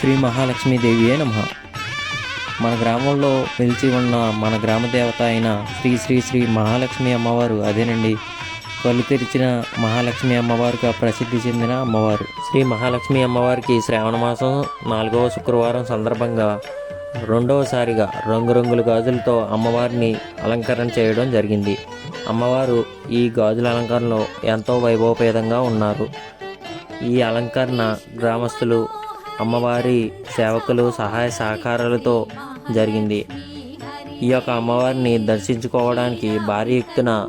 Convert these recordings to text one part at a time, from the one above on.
శ్రీ మహాలక్ష్మీదేవియే నమ. మన గ్రామంలో నిలిచి ఉన్న మన గ్రామ దేవత అయిన శ్రీ శ్రీ శ్రీ మహాలక్ష్మి అమ్మవారు అదేనండి. కళ్ళు తెరిచిన మహాలక్ష్మి అమ్మవారుగా ప్రసిద్ధి చెందిన అమ్మవారు. శ్రీ మహాలక్ష్మి అమ్మవారికి శ్రావణ మాసం నాలుగవ శుక్రవారం సందర్భంగా రెండవసారిగా రంగురంగుల గాజులతో అమ్మవారిని అలంకరణ చేయడం జరిగింది. అమ్మవారు ఈ గాజుల అలంకరణలో ఎంతో వైభవపేదంగా ఉన్నారు. ఈ అలంకరణ గ్రామస్తులు అమ్మవారి సేవకులు సహాయ సహకారాలతో జరిగింది. ఈ యొక్క అమ్మవారిని దర్శించుకోవడానికి భారీ ఎత్తున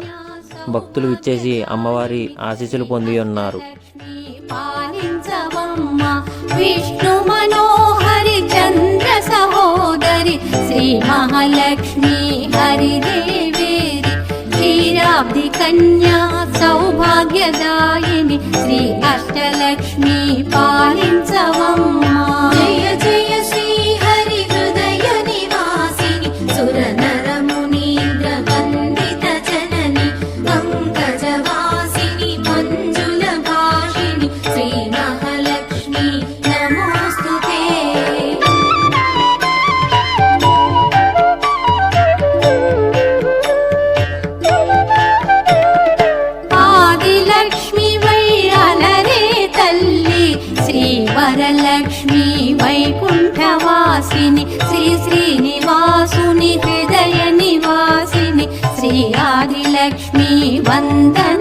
భక్తులు ఇచ్చేసి అమ్మవారి ఆశీస్సులు పొంది ఉన్నారు. విష్ణు మనోహరి చంద్ర సహోదరి శ్రీ మహాలక్ష్మి హరిదేవేరి క్షీరాబ్ది కన్యా సౌభాగ్యదాయిని శ్రీ అష్టలక్ష్మి పాలించవమ్మ. లక్ష్మీ వైకుంఠవాసిని శ్రీ శ్రీనివాసుని హృదయ నివాసిని శ్రీ ఆదిలక్ష్మి వందన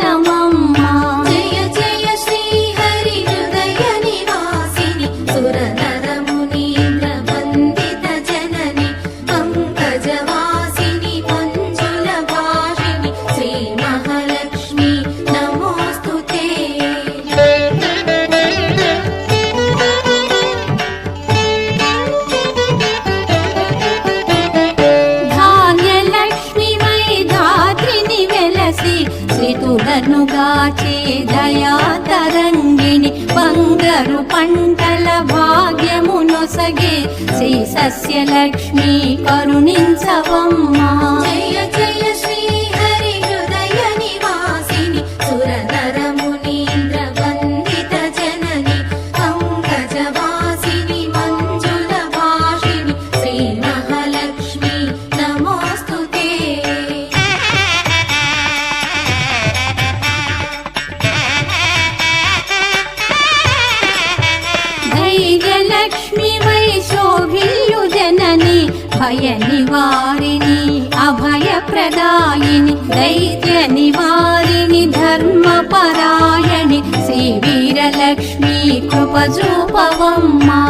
దయా తరంగిణి బంగారు పంటల భాగ్యమునొసగే శ్రీ సస్యలక్ష్మి కరుణించవమ్మా. అభయ నివారిణి అభయ ప్రదాయిని దైత్య నివారిణి ధర్మ పరాయణి శ్రీ వీరలక్ష్మి కృపజూపవమ్మా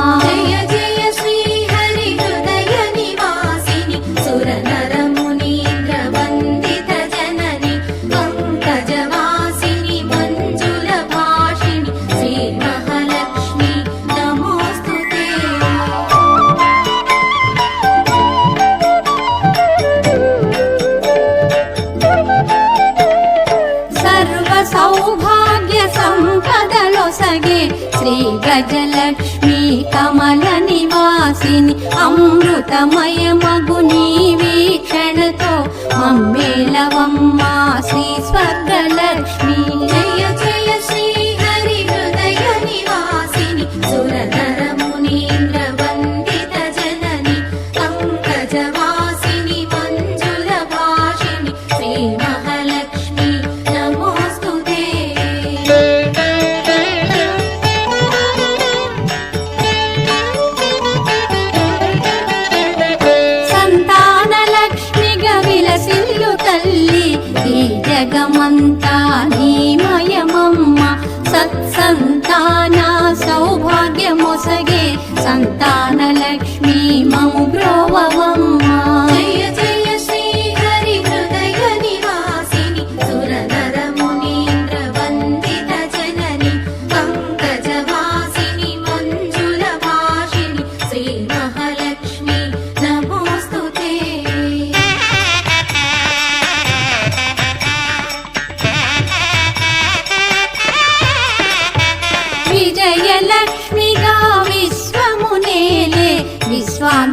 సంపదలొసగే శ్రీ గజలక్ష్మి కమల నివాసిని అమృతమయ మగు నీ వీక్షణతో మమ్మేలవమ్మ జగమంతా నీమయమమ్మ సత్సంతాన సౌభాగ్యమొసగే సంతానలక్ష్మీ మము బ్రోవమ్మ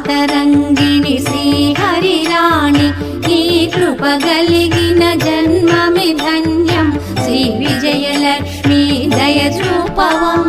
విశ్వాంతరంగిణి శ్రీహరిరాణి నీ కృప కలిగిన జన్మమి ధన్యం. శ్రీ విజయలక్ష్మి దయ చూపవం